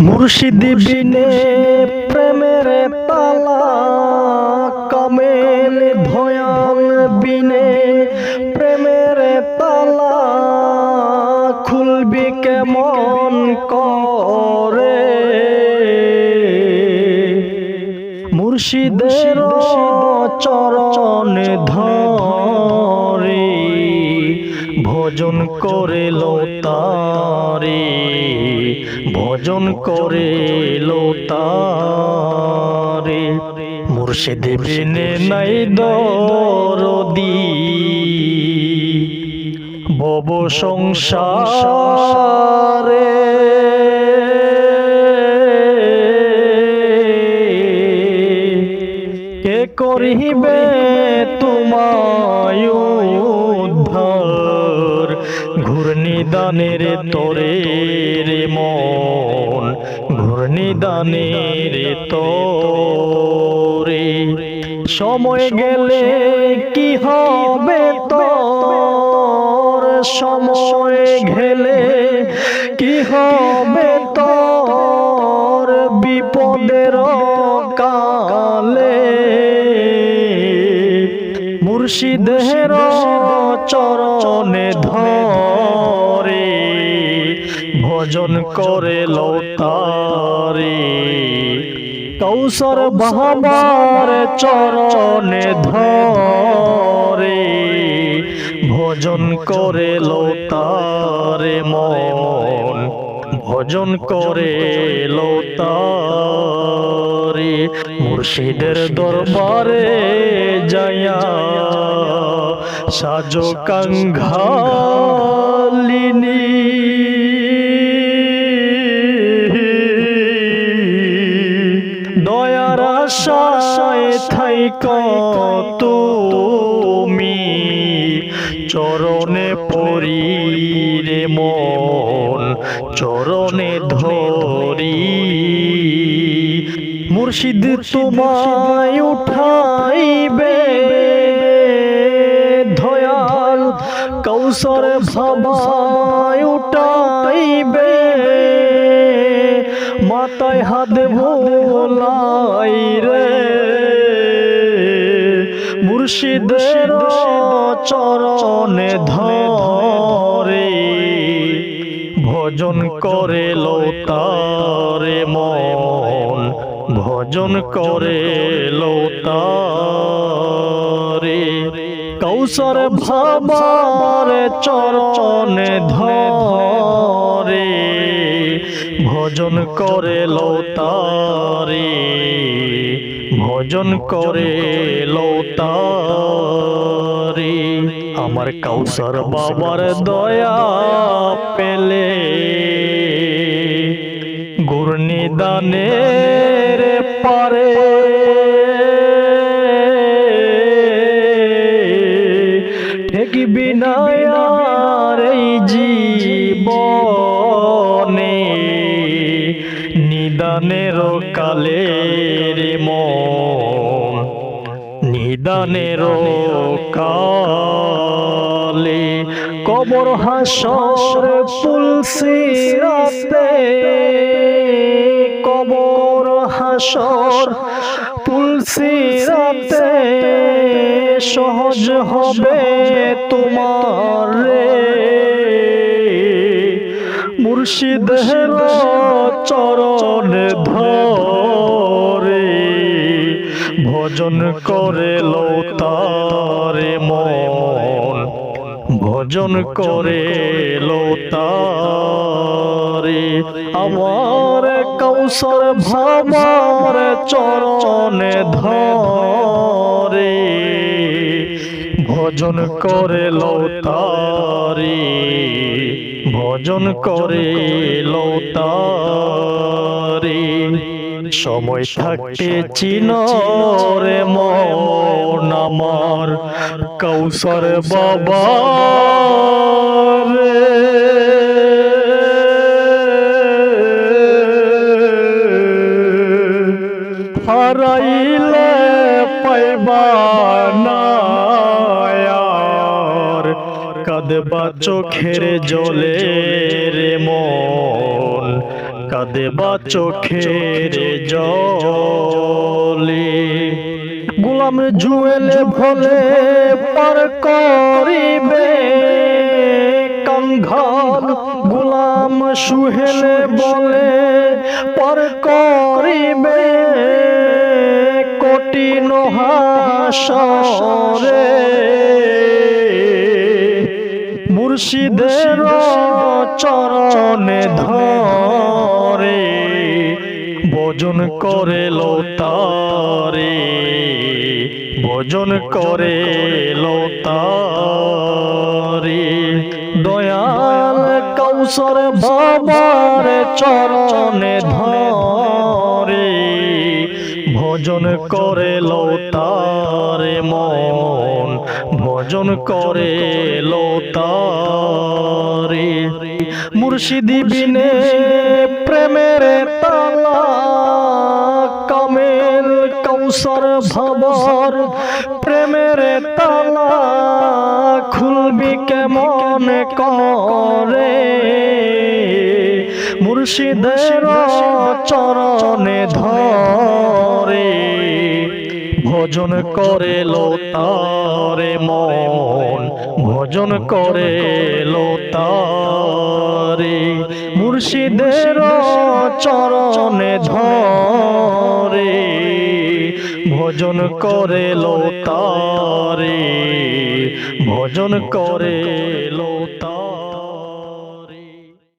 মুর্শিদ বিনে প্রেমের তালা কমেল ধয়াল বিনে প্রেমের তালা খুলবি কেমন করে? মুর্শিদের চরণ ধরে ভোজন করে তারে, ভোজন করে তারে। মুর্শিদ বিনে নাই দরদি বব সংসারে। কে করিবে তোমায় ঘূর্ণিদানের তরে রে মন ঘূর্ণিদানের তরে। সময় গেলে কি হবে তোর? সময় গেলে কি হবে তোর? বিপদের কালে মুর্শিদের চরণে ধরে ভজন করে লতারে। কৌশর বাবার চরণে ধরে। ভজন করে লতারে মন। ভজন করে লতারে মুর্শিদের দরবারে যায়া সাজো কাঙ্ঘালিনী আশায় থাইক তুমি। চরণে পরি রে মন, চরণে ধরি। মুর্শিদ তোমায় উঠাইবে ধয়াল কৌশর ভাবায় উঠাইবে মাতায় হাত ভোলাই রে। মুর্শিদের চরণে ধরে, ভজন করে লতারে মন, ভজন করে লতারে। কৌশর ভাবার চরণে ধরে ভজন করে লতারে ভজন করে লতারে। আমার কাউসার বাবার দয়া পেলে গুরনিদানের নিদানের কালে কবর হাসর পুলসিরাতে কবর হাসর পুলসিরাতে সহজ হবে তোমার রে। মুর্শিদের চরণ ধরে। ভজন করে লতারে মন, ভজন করে লতারে আমার কৌশল ভাবার চরণে ধরে, ভজন করে লতারে ভজন করে লতারে সময় থাকতে চিনরে আমার কৌশর বাবা রে। হারাইলে পাইবা না আর কাঁদবা চোখের জলে রে মন কাঁদে বা চোখের জলে, গোলাম জুয়েলে ভলে পার করিবে। কাঙ্ঘাল গোলাম সুহেলে বলে পার করিবে। কঠিন হাসরে মুর্শিদের চরণে ধরে ভোজন করে লোতারে, ভোজন করে লোতারে। দয়াল কৌশর বাবার চরণে ধরে, ভোজন করে লোতারে মন, ভজন করে লোতারে। মুর্শিদি বিনে প্রেমের তালা কামের কৌশর ভবর প্রেমের তালা খুলবি কেমন করে? মুর্শিদের চরণে ধরে ভজন করে লোতারে মন ভোজন করে লোতারে মুর্শিদের চরণে ধরে ভোজন করে লো তারে ভোজন করে লোতারে